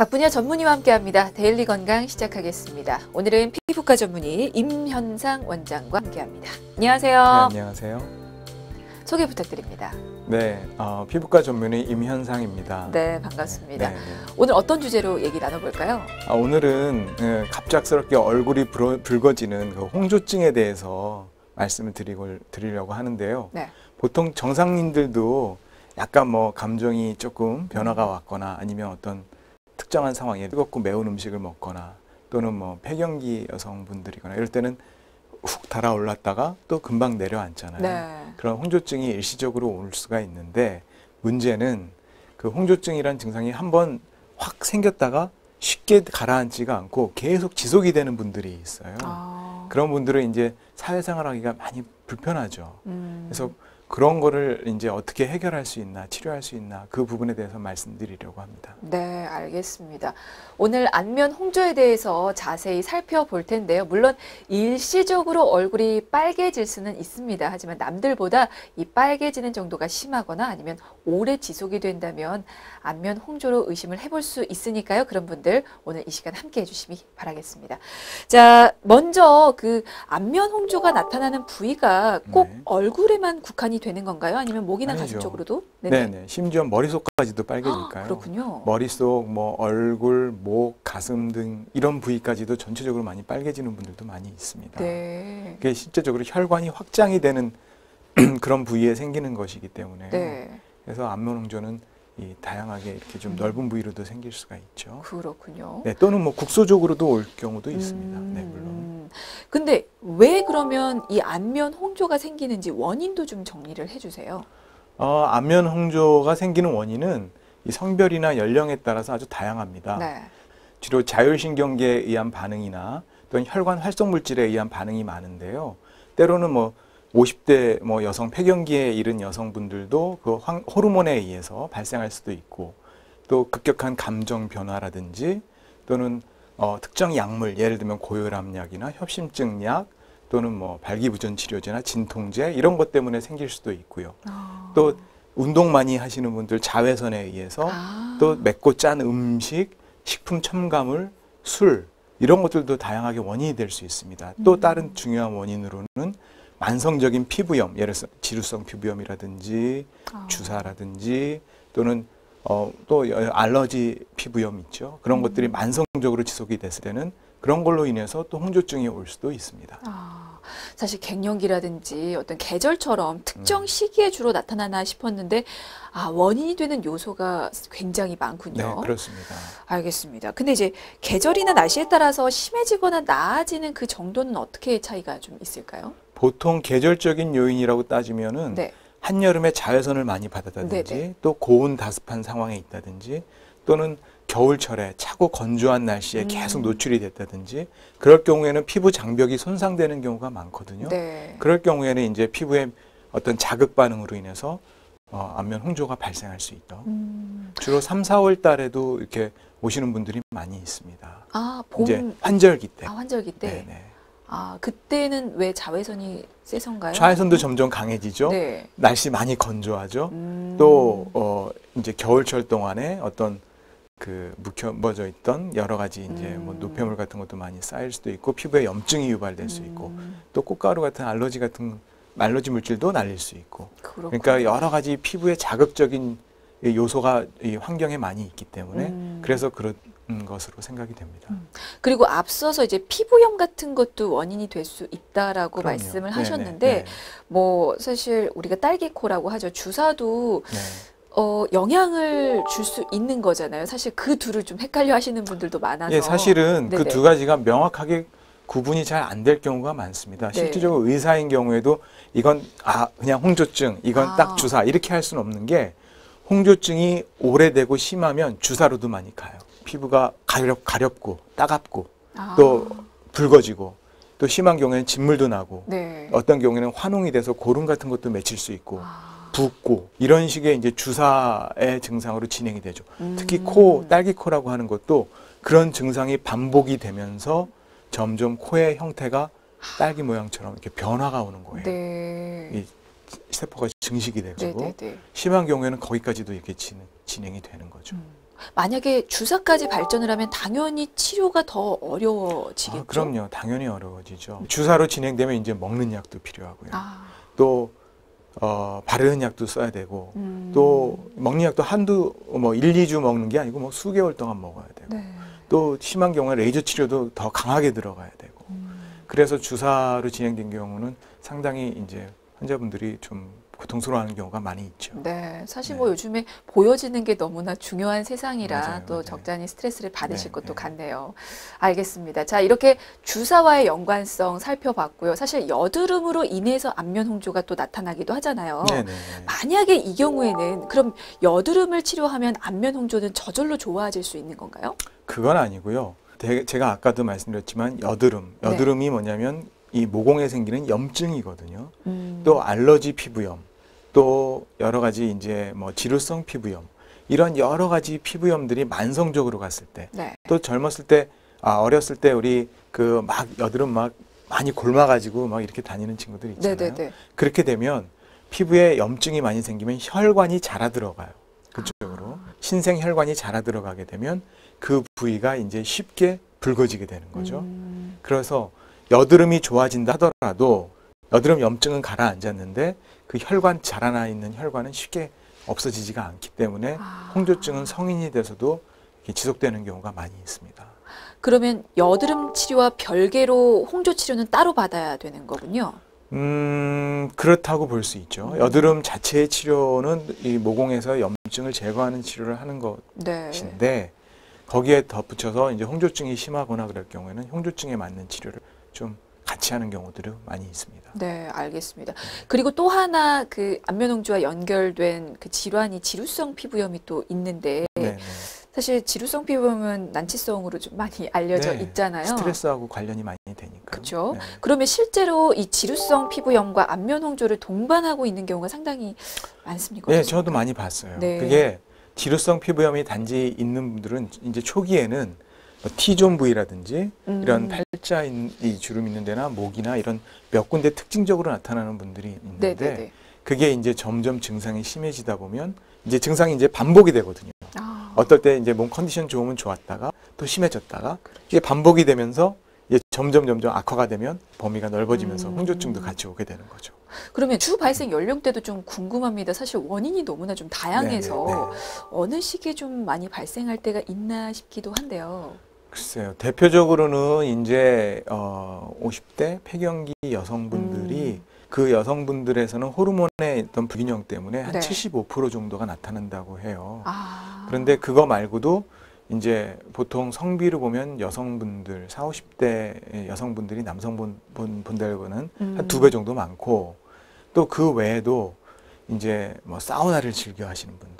각 분야 전문의와 함께합니다. 데일리 건강 시작하겠습니다. 오늘은 피부과 전문의 임현상 원장과 함께합니다. 안녕하세요. 네, 안녕하세요. 소개 부탁드립니다. 네, 어, 피부과 전문의 임현상입니다. 네, 반갑습니다. 네, 네. 오늘 어떤 주제로 얘기 나눠볼까요? 아, 오늘은 예, 갑작스럽게 얼굴이 붉어지는 그 홍조증에 대해서 말씀을 드리고, 드리려고 하는데요. 네. 보통 정상인들도 약간 뭐 감정이 조금 변화가 왔거나 아니면 어떤 특정한 상황에 뜨겁고 매운 음식을 먹거나 또는 뭐 폐경기 여성분들이거나 이럴 때는 훅 달아올랐다가 또 금방 내려앉잖아요. 네. 그런 홍조증이 일시적으로 올 수가 있는데 문제는 그 홍조증이란 증상이 한번 확 생겼다가 쉽게 가라앉지가 않고 계속 지속이 되는 분들이 있어요. 아, 그런 분들은 이제 사회생활하기가 많이 불편하죠. 음, 그래서 그런 거를 이제 어떻게 해결할 수 있나, 치료할 수 있나 그 부분에 대해서 말씀드리려고 합니다. 네, 알겠습니다. 오늘 안면 홍조에 대해서 자세히 살펴볼 텐데요. 물론 일시적으로 얼굴이 빨개질 수는 있습니다. 하지만 남들보다 이 빨개지는 정도가 심하거나 아니면 오래 지속이 된다면 안면 홍조로 의심을 해볼 수 있으니까요. 그런 분들 오늘 이 시간 함께 해주시기 바라겠습니다. 자, 먼저 그 안면 홍조가 나타나는 부위가 꼭 네. 얼굴에만 국한이 되는 건가요? 아니면 목이나 가슴 아니죠. 쪽으로도? 네, 네. 심지어 머릿속까지도 빨개질까요? 아, 그렇군요. 머릿속, 뭐 얼굴, 목, 가슴 등 이런 부위까지도 전체적으로 많이 빨개지는 분들도 많이 있습니다. 네. 그게 실제적으로 혈관이 확장이 되는 그런 부위에 생기는 것이기 때문에 네. 그래서 안면 홍조는 이 다양하게 이렇게 좀 넓은 부위로도 생길 수가 있죠. 그렇군요. 네, 또는 뭐 국소적으로도 올 경우도 있습니다. 네, 물론. 음, 근데 왜 그러면 이 안면 홍조가 생기는지 원인도 좀 정리를 해주세요. 어, 안면 홍조가 생기는 원인은 이 성별이나 연령에 따라서 아주 다양합니다. 네. 주로 자율신경계에 의한 반응이나 또는 혈관 활성 물질에 의한 반응이 많은데요. 때로는 뭐 50대 뭐 여성 폐경기에 이른 여성분들도 그 황- 호르몬에 의해서 발생할 수도 있고 또 급격한 감정 변화라든지 또는 어, 특정 약물 예를 들면 고혈압약이나 협심증 약 또는 뭐 발기부전 치료제나 진통제 이런 것 때문에 생길 수도 있고요. 아. 또 운동 많이 하시는 분들 자외선에 의해서 아. 또 맵고 짠 음식, 식품 첨가물, 술 이런 것들도 다양하게 원인이 될 수 있습니다. 또 음. 다른 중요한 원인으로는 만성적인 피부염, 예를 들어서 지루성 피부염이라든지 아. 주사라든지 또는 어, 또 여- 알러지 피부염 있죠. 그런 음. 것들이 만성적으로 지속이 됐을 때는 그런 걸로 인해서 또 홍조증이 올 수도 있습니다. 아, 사실 갱년기라든지 어떤 계절처럼 특정 음. 시기에 주로 나타나나 싶었는데 아 원인이 되는 요소가 굉장히 많군요. 네, 그렇습니다. 알겠습니다. 근데 이제 계절이나 날씨에 따라서 심해지거나 나아지는 그 정도는 어떻게 차이가 좀 있을까요? 보통 계절적인 요인이라고 따지면은 네. 한여름에 자외선을 많이 받았다든지 네네. 또 고온 다습한 상황에 있다든지 또는 겨울철에 차고 건조한 날씨에 음. 계속 노출이 됐다든지 그럴 경우에는 피부 장벽이 손상되는 경우가 많거든요. 네. 그럴 경우에는 이제 피부에 어떤 자극 반응으로 인해서 어, 안면 홍조가 발생할 수 있죠. 음, 주로 3, 4월 달에도 이렇게 오시는 분들이 많이 있습니다. 아, 봄, 이제 환절기 때. 아, 환절기 때. 네네. 아, 그때는 왜 자외선이 세선가요? 자외선도 점점 강해지죠. 네. 날씨 많이 건조하죠. 음, 또 어, 이제 겨울철 동안에 어떤 그 묵혀져 있던 여러 가지 이제 뭐 음. 노폐물 같은 것도 많이 쌓일 수도 있고 피부에 염증이 유발될 수 있고 음, 또 꽃가루 같은 알러지 같은 알러지 물질도 날릴 수 있고 그렇군요. 그러니까 여러 가지 피부에 자극적인 이 요소가 이 환경에 많이 있기 때문에 음. 그래서 그런 것으로 생각이 됩니다. 음. 그리고 앞서서 이제 피부염 같은 것도 원인이 될 수 있다라고 그럼요. 말씀을 네네, 하셨는데 네, 뭐 사실 우리가 딸기코라고 하죠. 주사도 네. 어, 영향을 줄 수 있는 거잖아요. 사실 그 둘을 좀 헷갈려 하시는 분들도 많아서. 예, 사실은 그 네네. 두 가지가 명확하게 구분이 잘 안 될 경우가 많습니다. 네. 실질적으로 의사인 경우에도 이건 아 그냥 홍조증, 이건 아. 딱 주사 이렇게 할 수는 없는 게 홍조증이 오래되고 심하면 주사로도 많이 가요. 피부가 가렵, 가렵고 따갑고 아, 또 붉어지고 또 심한 경우에는 진물도 나고 네. 어떤 경우에는 환웅이 돼서 고름 같은 것도 맺힐 수 있고 아, 붓고 이런 식의 이제 주사의 증상으로 진행이 되죠. 특히 음. 코, 딸기코라고 하는 것도 그런 증상이 반복이 되면서 점점 코의 형태가 딸기 모양처럼 이렇게 변화가 오는 거예요. 네. 이 세포가 증식이 네, 돼가지고 네, 네. 심한 경우에는 거기까지도 이렇게 진, 진행이 되는 거죠. 음. 만약에 주사까지 발전을 하면 당연히 치료가 더 어려워지겠죠. 아, 그럼요. 당연히 어려워지죠. 주사로 진행되면 이제 먹는 약도 필요하고요. 아, 또 어, 바르는 약도 써야 되고 음. 또 먹는 약도 한두 뭐 1, 2주 먹는 게 아니고 뭐 수개월 동안 먹어야 되고 네. 또 심한 경우에 레이저 치료도 더 강하게 들어가야 되고 음. 그래서 주사로 진행된 경우는 상당히 이제 환자분들이 좀 고통스러워하는 경우가 많이 있죠. 네, 사실 네. 뭐 요즘에 보여지는 게 너무나 중요한 세상이라 맞아요, 또. 적잖이 스트레스를 받으실 네, 것도 네. 같네요. 알겠습니다. 자, 이렇게 주사와의 연관성 살펴봤고요. 사실 여드름으로 인해서 안면 홍조가 또 나타나기도 하잖아요. 만약에 이 경우에는 그럼 여드름을 치료하면 안면 홍조는 저절로 좋아질 수 있는 건가요? 그건 아니고요. 대- 제가 아까도 말씀드렸지만 여드름, 네. 여드름이 뭐냐면 이 모공에 생기는 염증이거든요. 음. 또 알러지 피부염, 또 여러 가지 이제 뭐 지루성 피부염 이런 여러 가지 피부염들이 만성적으로 갔을 때, 네. 또 젊었을 때, 아 어렸을 때 우리 그 막 여드름 막 많이 골마가지고 막 이렇게 다니는 친구들 있잖아요. 네네네. 그렇게 되면 피부에 염증이 많이 생기면 혈관이 자라 들어가요. 그쪽으로 신생 혈관이 자라 들어가게 되면 그 부위가 이제 쉽게 붉어지게 되는 거죠. 음. 그래서 여드름이 좋아진다 하더라도 여드름 염증은 가라앉았는데 그 혈관 자라나 있는 혈관은 쉽게 없어지지가 않기 때문에 아. 홍조증은 성인이 돼서도 지속되는 경우가 많이 있습니다. 그러면 여드름 치료와 별개로 홍조 치료는 따로 받아야 되는 거군요. 음, 그렇다고 볼 수 있죠. 음. 여드름 자체의 치료는 이 모공에서 염증을 제거하는 치료를 하는 네. 것인데 거기에 덧붙여서 이제 홍조증이 심하거나 그럴 경우에는 홍조증에 맞는 치료를 좀 같이 하는 경우들이 많이 있습니다. 네, 알겠습니다. 그리고 또 하나 그 안면홍조와 연결된 그 질환이 지루성 피부염이 또 있는데 네, 네. 사실 지루성 피부염은 난치성으로 좀 많이 알려져 네, 있잖아요. 스트레스하고 관련이 많이 되니까. 그쵸? 네. 그러면 실제로 이 지루성 피부염과 안면홍조를 동반하고 있는 경우가 상당히 많습니까? 네? 저도 많이 봤어요. 네. 그게 지루성 피부염이 단지 있는 분들은 이제 초기에는 뭐 T존 부위라든지 음. 이런 팔자 인- 이 주름 있는 데나 목이나 이런 몇 군데 특징적으로 나타나는 분들이 있는데 네네네. 그게 이제 점점 증상이 심해지다 보면 이제 증상이 이제 반복이 되거든요. 아, 어떨 때 이제 몸 컨디션 좋으면 좋았다가 또 심해졌다가 그렇죠. 이게 반복이 되면서 이제 점점 점점 악화가 되면 범위가 넓어지면서 음. 홍조증도 같이 오게 되는 거죠. 그러면 주 발생 연령대도 좀 궁금합니다. 사실 원인이 너무나 좀 다양해서 네, 네, 네. 어느 시기에 좀 많이 발생할 때가 있나 싶기도 한데요. 글쎄요. 대표적으로는 이제 어 50대 폐경기 여성분들이 음. 그 여성분들에서는 호르몬의 어떤 불균형 때문에 한 네. 75% 정도가 나타난다고 해요. 아. 그런데 그거 말고도 이제 보통 성비로 보면 여성분들 4, 50대 여성분들이 남성분들보다는 음. 한두 배 정도 많고 또 그 외에도 이제 뭐 사우나를 즐겨 하시는 분들 아.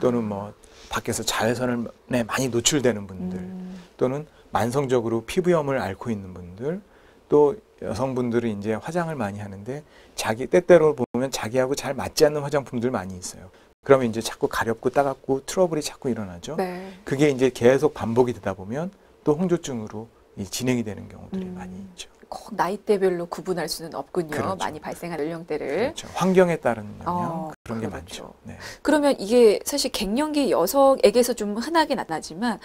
또는 뭐 밖에서 자외선에 많이 노출되는 분들 음. 또는 만성적으로 피부염을 앓고 있는 분들 또 여성분들이 이제 화장을 많이 하는데 자기 때때로 보면 자기하고 잘 맞지 않는 화장품들 많이 있어요. 그러면 이제 자꾸 가렵고 따갑고 트러블이 자꾸 일어나죠. 네. 그게 이제 계속 반복이 되다 보면 또 홍조증으로 이 진행이 되는 경우들이 음. 많이 있죠. 꼭 나이대별로 구분할 수는 없군요. 그렇죠. 많이 발생한 연령대를. 그렇죠. 환경에 따른 어, 그런 게 그렇죠. 많죠. 네. 그러면 이게 사실 갱년기 여성에게서 좀 흔하게 나타나지만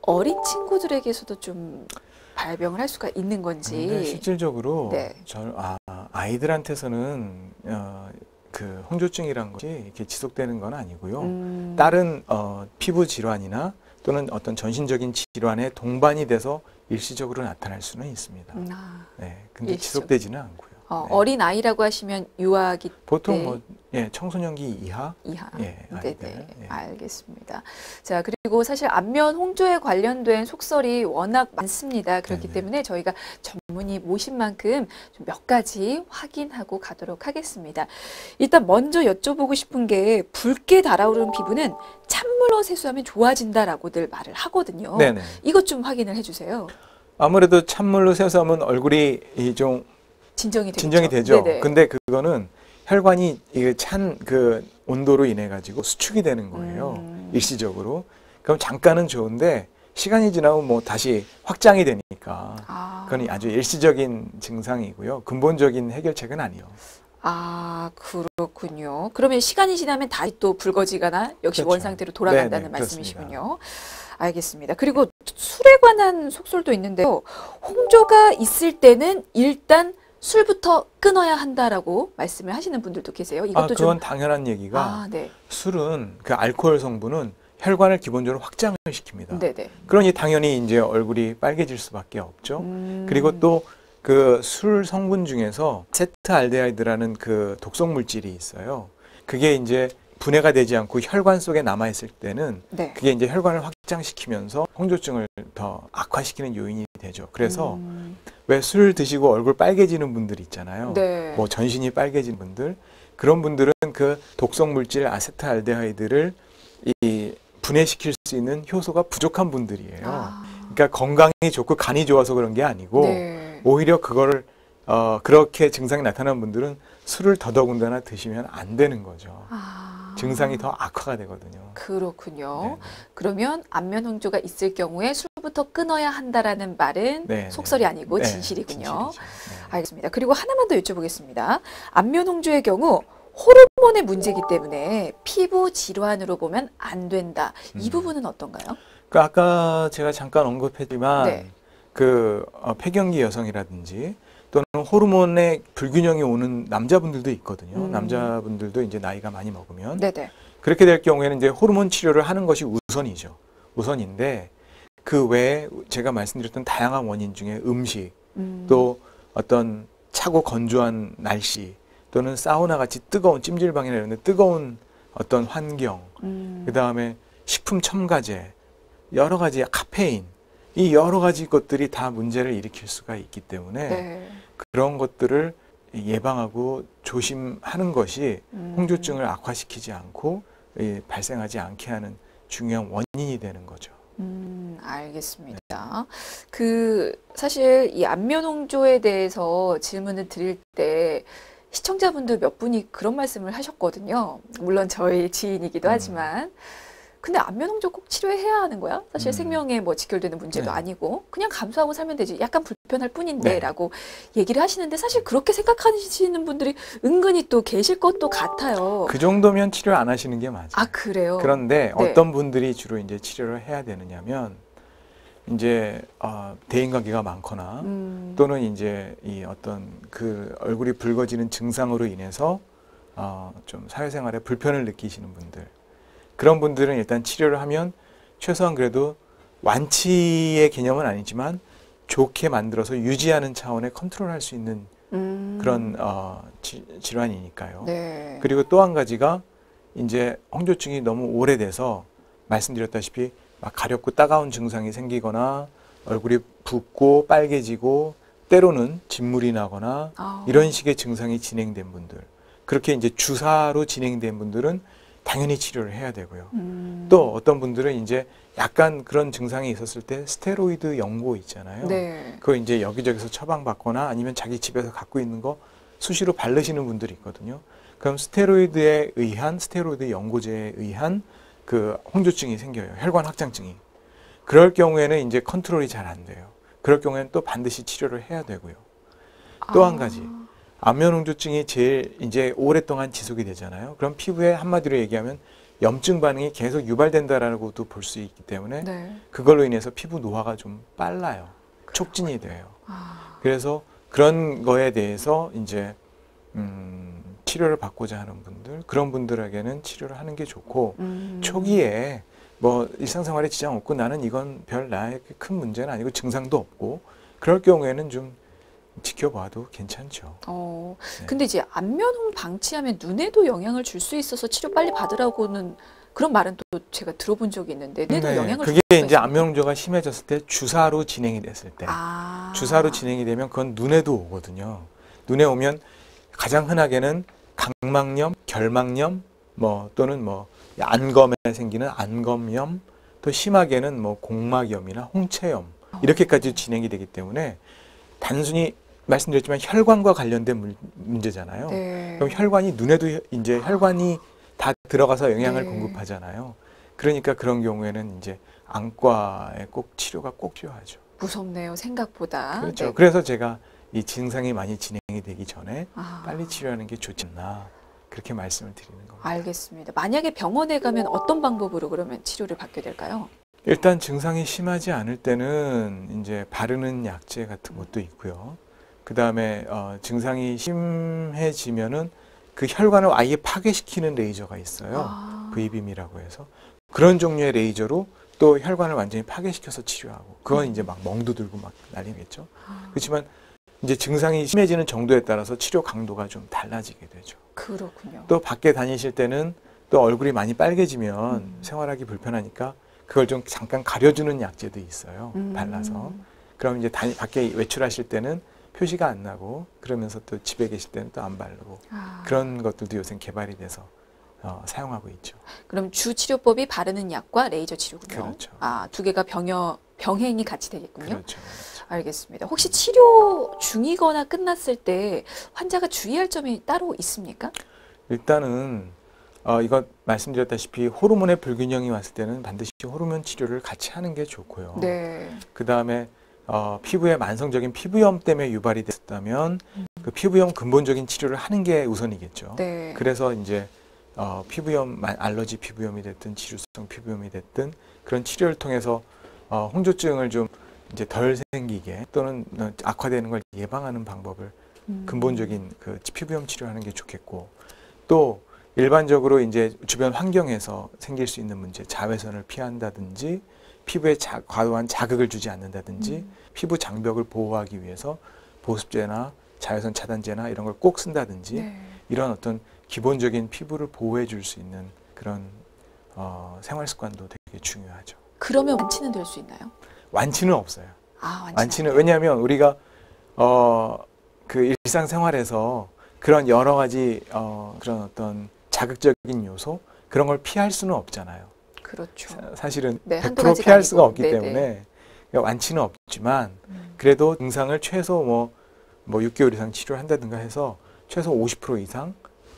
어린 친구들에게서도 좀 발병을 할 수가 있는 건지. 실질적으로 네. 저, 아, 아이들한테서는 어, 그 홍조증이란 것이 이렇게 지속되는 건 아니고요. 음. 다른 어, 피부 질환이나 또는 어떤 전신적인 질환에 동반이 돼서 일시적으로 나타날 수는 있습니다. 음, 아. 네, 근데 일시적. 지속되지는 않고요. 어, 네. 어린 아이라고 하시면 유아기 보통 네. 뭐 예, 청소년기 이하 이하. 예, 아이들, 네네. 예. 알겠습니다. 자, 그리고 사실 안면 홍조에 관련된 속설이 워낙 많습니다. 그렇기 네네. 때문에 저희가 전문의 모신 만큼 좀 몇 가지 확인하고 가도록 하겠습니다. 일단 먼저 여쭤보고 싶은 게 붉게 달아오르는 피부는 찬물로 세수하면 좋아진다라고들 말을 하거든요. 네네. 이것 좀 확인을 해주세요. 아무래도 찬물로 세수하면 얼굴이 이좀 진정이 되죠. 진정이 되죠. 네네. 근데 그거는 혈관이 찬그 온도로 인해 가지고 수축이 되는 거예요. 음. 일시적으로. 그럼 잠깐은 좋은데 시간이 지나면 뭐 다시 확장이 되니까 아. 그건 아주 일시적인 증상이고요. 근본적인 해결책은 아니요. 아, 그렇군요. 그러면 시간이 지나면 다시 또 붉어지거나 역시 그렇죠. 원 상태로 돌아간다는 네네, 말씀이시군요. 알겠습니다. 그리고 술에 관한 속설도 있는데요. 홍조가 있을 때는 일단 술부터 끊어야 한다라고 말씀을 하시는 분들도 계세요. 아, 이것도 그건 좀 당연한 얘기가 아, 네. 술은 그 알코올 성분은 혈관을 기본적으로 확장을 시킵니다. 네, 네. 그러니 당연히 이제 얼굴이 빨개질 수밖에 없죠. 음. 그리고 또 그 술 성분 중에서 세트알데하이드라는 그 독성 물질이 있어요. 그게 이제 분해가 되지 않고 혈관 속에 남아 있을 때는 네. 그게 이제 혈관을 확장시키면서 홍조증을 더 악화시키는 요인이 되죠. 그래서 음. 왜술 드시고 얼굴 빨개지는 분들 있잖아요. 네. 뭐 전신이 빨개진 분들 그런 분들은 그 독성 물질 아세트알데하이드를 이 분해시킬 수 있는 효소가 부족한 분들이에요. 아, 그러니까 건강이 좋고 간이 좋아서 그런 게 아니고 네. 오히려 그거를 어, 그렇게 증상이 나타난 분들은 술을 더더군다나 드시면 안 되는 거죠. 아. 증상이 더 악화가 되거든요. 그렇군요. 네, 그러면 안면 홍조가 있을 경우에 술부터 끊어야 한다라는 말은 네, 네. 속설이 아니고 네, 진실이군요. 네. 알겠습니다. 그리고 하나만 더 여쭤보겠습니다. 안면 홍조의 경우 호르몬의 문제이기 때문에 피부 질환으로 보면 안 된다. 이 음. 부분은 어떤가요? 그 아까 제가 잠깐 언급했지만 네. 그 어, 폐경기 여성이라든지 또는 호르몬의 불균형이 오는 남자분들도 있거든요. 음. 남자분들도 이제 나이가 많이 먹으면 네네. 그렇게 될 경우에는 이제 호르몬 치료를 하는 것이 우선이죠. 우선인데 그 외에 제가 말씀드렸던 다양한 원인 중에 음식 음. 또 어떤 차고 건조한 날씨 또는 사우나 같이 뜨거운 찜질방이나 이런 데 뜨거운 어떤 환경 음. 그 다음에 식품 첨가제 여러 가지 카페인 이 여러 가지 것들이 다 문제를 일으킬 수가 있기 때문에 네. 그런 것들을 예방하고 조심하는 것이 음. 홍조증을 악화시키지 않고 예, 발생하지 않게 하는 중요한 원인이 되는 거죠. 음, 알겠습니다. 그 사실 이 안면 홍조에 대해서 질문을 드릴 때 시청자분들 몇 분이 그런 말씀을 하셨거든요. 물론 저희 지인이기도 음. 하지만 근데 안면 홍조 꼭 치료해야 하는 거야? 사실 음. 생명에 뭐 직결되는 문제도 네. 아니고 그냥 감수하고 살면 되지. 약간 불편할 네. 뿐인데라고 얘기를 하시는데 사실 그렇게 생각하시는 분들이 은근히 또 계실 것도 같아요. 그 정도면 치료 안 하시는 게 맞아요. 아 그래요? 그런데 네. 어떤 분들이 주로 이제 치료를 해야 되느냐면 이제 어, 대인 관계가 많거나 음, 또는 이제 이 어떤 그 얼굴이 붉어지는 증상으로 인해서 어, 좀 사회생활에 불편을 느끼시는 분들 그런 분들은 일단 치료를 하면 최소한 그래도 완치의 개념은 아니지만 좋게 만들어서 유지하는 차원의 컨트롤할 수 있는 음, 그런 어, 지- 질환이니까요. 네. 그리고 또 한 가지가 이제 홍조증이 너무 오래돼서 말씀드렸다시피 막 가렵고 따가운 증상이 생기거나 얼굴이 붓고 빨개지고 때로는 진물이 나거나 아, 이런 식의 증상이 진행된 분들 그렇게 이제 주사로 진행된 분들은 당연히 치료를 해야 되고요. 음, 또 어떤 분들은 이제 약간 그런 증상이 있었을 때 스테로이드 연고 있잖아요. 네. 그거 이제 여기저기서 처방받거나 아니면 자기 집에서 갖고 있는 거 수시로 바르시는 분들이 있거든요. 그럼 스테로이드에 의한 스테로이드 연고제에 의한 그 홍조증이 생겨요. 혈관 확장증이. 그럴 경우에는 이제 컨트롤이 잘 안 돼요. 그럴 경우에는 또 반드시 치료를 해야 되고요. 또한 아, 가지. 안면 홍조증이 제일 이제 오랫동안 지속이 되잖아요. 그럼 피부에 한마디로 얘기하면 염증 반응이 계속 유발된다라고도 볼 수 있기 때문에 네. 그걸로 인해서 피부 노화가 좀 빨라요. 촉진이 돼요. 아, 그래서 그런 거에 대해서 이제 음, 치료를 받고자 하는 분들 그런 분들에게는 치료를 하는 게 좋고 음, 초기에 뭐 일상생활에 지장 없고 나는 이건 별 나에게 큰 문제는 아니고 증상도 없고 그럴 경우에는 좀 지켜봐도 괜찮죠. 어, 네. 근데 이제 안면홍 방치하면 눈에도 영향을 줄 수 있어서 치료 빨리 받으라고는 그런 말은 또 제가 들어본 적이 있는데 눈에도 네, 영향을 그게 이제 있습니까? 안면홍조가 심해졌을 때 주사로 진행이 됐을 때 아, 주사로 진행이 되면 그건 눈에도 오거든요. 눈에 오면 가장 흔하게는 각막염, 결막염, 뭐 또는 뭐 안검에 생기는 안검염, 또 심하게는 뭐 공막염이나 홍채염 이렇게까지 진행이 되기 때문에 단순히 말씀드렸지만 혈관과 관련된 물- 문제잖아요. 네. 그럼 혈관이 눈에도 혀- 이제 혈관이 다 들어가서 영향을 네. 공급하잖아요. 그러니까 그런 경우에는 이제 안과에 꼭 치료가 꼭 필요하죠. 무섭네요 생각보다. 그렇죠. 네. 그래서 제가 이 증상이 많이 진행이 되기 전에 아, 빨리 치료하는 게 좋지 않나 그렇게 말씀을 드리는 겁니다. 알겠습니다. 만약에 병원에 가면 어떤 방법으로 그러면 치료를 받게 될까요? 일단 증상이 심하지 않을 때는 이제 바르는 약제 같은 것도 있고요. 그 다음에 어, 증상이 심해지면은 그 혈관을 아예 파괴시키는 레이저가 있어요. 아, V빔이라고 해서 그런 종류의 레이저로 또 혈관을 완전히 파괴시켜서 치료하고 그건 이제 막 멍도 들고 막 난리겠죠. 아, 그렇지만 이제 증상이 심해지는 정도에 따라서 치료 강도가 좀 달라지게 되죠. 그렇군요. 또 밖에 다니실 때는 또 얼굴이 많이 빨개지면 음. 생활하기 불편하니까 그걸 좀 잠깐 가려주는 약제도 있어요. 음, 발라서. 그럼 이제 다니, 밖에 외출하실 때는 표시가 안 나고 그러면서 또 집에 계실 때는 또 안 바르고 아, 그런 것들도 요새 개발이 돼서 어, 사용하고 있죠. 그럼 주 치료법이 바르는 약과 레이저 치료군요. 그렇죠. 아, 두 개가 병여 병행이 같이 되겠군요. 그렇죠. 알겠습니다. 혹시 치료 중이거나 끝났을 때 환자가 주의할 점이 따로 있습니까? 일단은 어, 이거 말씀드렸다시피 호르몬의 불균형이 왔을 때는 반드시 호르몬 치료를 같이 하는 게 좋고요. 네. 그 다음에 어, 피부에 만성적인 피부염 때문에 유발이 됐다면 음. 그 피부염 근본적인 치료를 하는 게 우선이겠죠. 네. 그래서 이제 어, 피부염, 마- 알러지 피부염이 됐든 지루성 피부염이 됐든 그런 치료를 통해서 어, 홍조증을 좀 이제 덜 생기게 또는 어, 악화되는 걸 예방하는 방법을 음. 근본적인 그 피부염 치료하는 게 좋겠고 또 일반적으로 이제 주변 환경에서 생길 수 있는 문제 자외선을 피한다든지 피부에 자, 과도한 자극을 주지 않는다든지 음. 피부 장벽을 보호하기 위해서 보습제나 자외선 차단제나 이런 걸 꼭 쓴다든지 네. 이런 어떤 기본적인 피부를 보호해 줄 수 있는 그런 어, 생활 습관도 되게 중요하죠. 그러면 완치는 될 수 있나요? 완치는 없어요. 아, 완치는. 완치는 왜냐하면 우리가 어, 그 일상생활에서 그런 여러 가지 어, 그런 어떤 자극적인 요소 그런 걸 피할 수는 없잖아요. 그렇죠. 사- 사실은 네, 한두 100% 가지가 피할. 수가 없기 네네. 때문에 그러니까 완치는 없지만 음. 그래도 증상을 최소 뭐, 뭐 6개월 이상 치료를 한다든가 해서 최소 50% 이상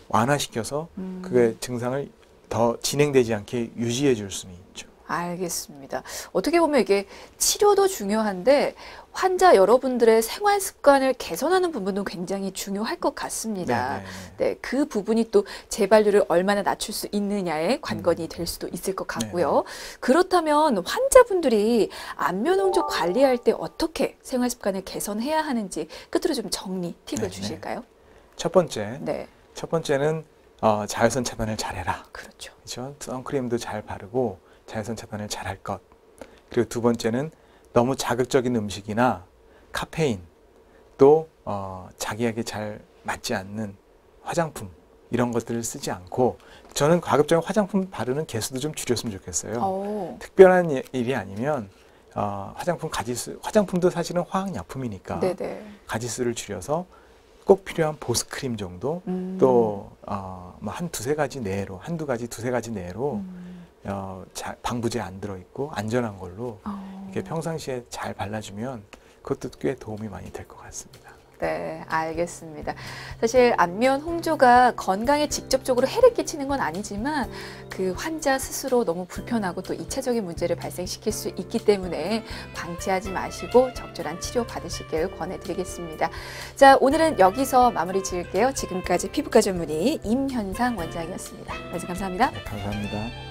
완화시켜서 음. 그게 증상을 더 진행되지 않게 유지해 줄 수는 있죠. 알겠습니다. 어떻게 보면 이게 치료도 중요한데 환자 여러분들의 생활 습관을 개선하는 부분도 굉장히 중요할 것 같습니다. 네, 네, 네, 그 부분이 또 재발률을 얼마나 낮출 수 있느냐에 관건이 될 수도 있을 것 같고요. 그렇다면 환자분들이 안면홍조 관리할 때 어떻게 생활 습관을 개선해야 하는지 끝으로 좀 정리 팁을 네, 네. 주실까요? 첫 번째, 네, 첫 번째는 어, 자외선 차단을 잘해라. 그렇죠. 그렇죠? 선크림도 잘 바르고 자외선 차단을 잘 할 것. 그리고 두 번째는 너무 자극적인 음식이나 카페인 또 어, 자기에게 잘 맞지 않는 화장품 이런 것들을 쓰지 않고 저는 가급적 화장품 바르는 개수도 좀 줄였으면 좋겠어요. 오, 특별한 일- 일이 아니면 어, 화장품 가지수 화장품도 사실은 화학약품이니까 네네. 가지수를 줄여서 꼭 필요한 보습크림 정도 음. 또 어, 뭐한 두세 가지 내로 한두 가지 두세 가지 내로 음. 어, 자, 방부제 안 들어 있고 안전한 걸로 어. 이렇게 평상시에 잘 발라주면 그것도 꽤 도움이 많이 될 것 같습니다. 네, 알겠습니다. 사실 안면 홍조가 건강에 직접적으로 해를 끼치는 건 아니지만 그 환자 스스로 너무 불편하고 또 2차적인 문제를 발생시킬 수 있기 때문에 방치하지 마시고 적절한 치료 받으시길 권해드리겠습니다. 자, 오늘은 여기서 마무리 지을게요. 지금까지 피부과 전문의 임현상 원장이었습니다. 말씀 감사합니다. 네, 감사합니다.